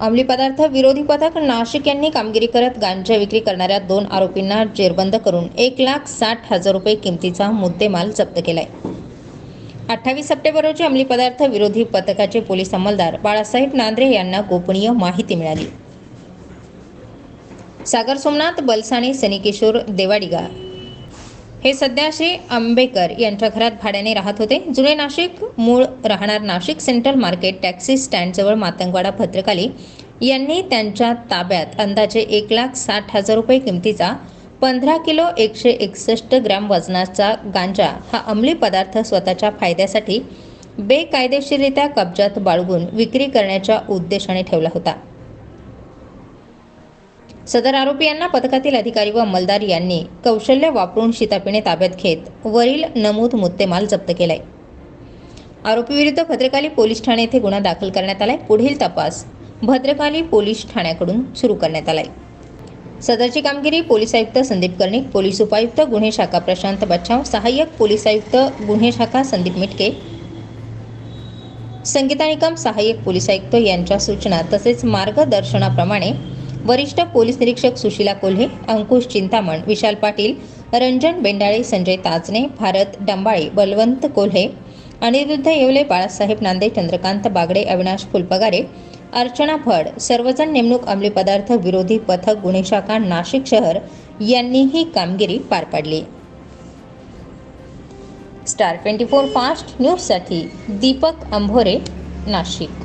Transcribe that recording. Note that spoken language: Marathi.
अंमली पदार्थ विरोधी पथक नाशिक यांनी कामगिरी करत गांजा विक्री करणाऱ्या दोन आरोपींना जेरबंद करून एक लाख साठ हजार रुपये किमतीचा मुद्देमाल जप्त केलाय. अठ्ठावीस सप्टेंबर रोजी अंमली पदार्थ विरोधी पथकाचे पोलीस अंमलदार बाळासाहेब नांद्रे यांना गोपनीय माहिती मिळाली. सागर सोमनाथ बलसाणे सनीकिशोर देवाडिगा. हे सध्या श्री आंबेकर यांच्या घरात भाड्याने राहत होते. जुने नाशिक मूळ राहणार नाशिक सेंट्रल मार्केट टॅक्सी स्टँडजवळ मातंगवाडा भद्रकाली यांनी त्यांच्या ताब्यात अंदाजे एक लाख साठ हजार रुपये किमतीचा पंधरा किलो एकशे एकसष्ट ग्रॅम वजनाचा गांजा हा अंमली पदार्थ स्वतःच्या फायद्यासाठी बेकायदेशीररित्या कब्जात बाळगून विक्री करण्याच्या उद्देशाने ठेवला होता. सदर आरोपी यांना पथकातील अधिकारी व अंमलदार यांनी कौशल्य वापरून शितापिणे ताब्यात घेत वरील नमूद मुद्देमाल जप्त केलाय. आरोपीविरुद्ध भद्रकाली पोलीस ठाणे येथे गुन्हा दाखल करण्यात आलाय. पुढील तपास भद्रकाली पोलीस ठाण्याकडून सुरू करण्यात आलाय. सदरची कामगिरी पोलीस आयुक्त संदीप कर्णिक पोलीस उपायुक्त गुन्हे शाखा प्रशांत बच्छाव सहाय्यक पोलीस आयुक्त गुन्हे शाखा संदीप मिटके संगीता निकम सहाय्यक पोलीस आयुक्त यांच्या सूचना तसेच मार्गदर्शनाप्रमाणे वरिष्ठ पोलीस निरीक्षक सुशीला कोल्हे अंकुश चिंतामण विशाल पाटील रंजन बेंडाळे संजय ताजने भारत डंबाळे बलवंत कोल्हे अनिरुद्ध येवले बाळासाहेब नांदे चंद्रकांत बागडे अविनाश फुलपगारे अर्चना भड सर्वजण नेमणूक अंमली पदार्थ विरोधी पथक गुन्हे शाखा नाशिक शहर यांनी ही कामगिरी पार पाडली. स्टार ट्वेंटी फोर फास्ट न्यूजसाठी दीपक अंभोरे नाशिक.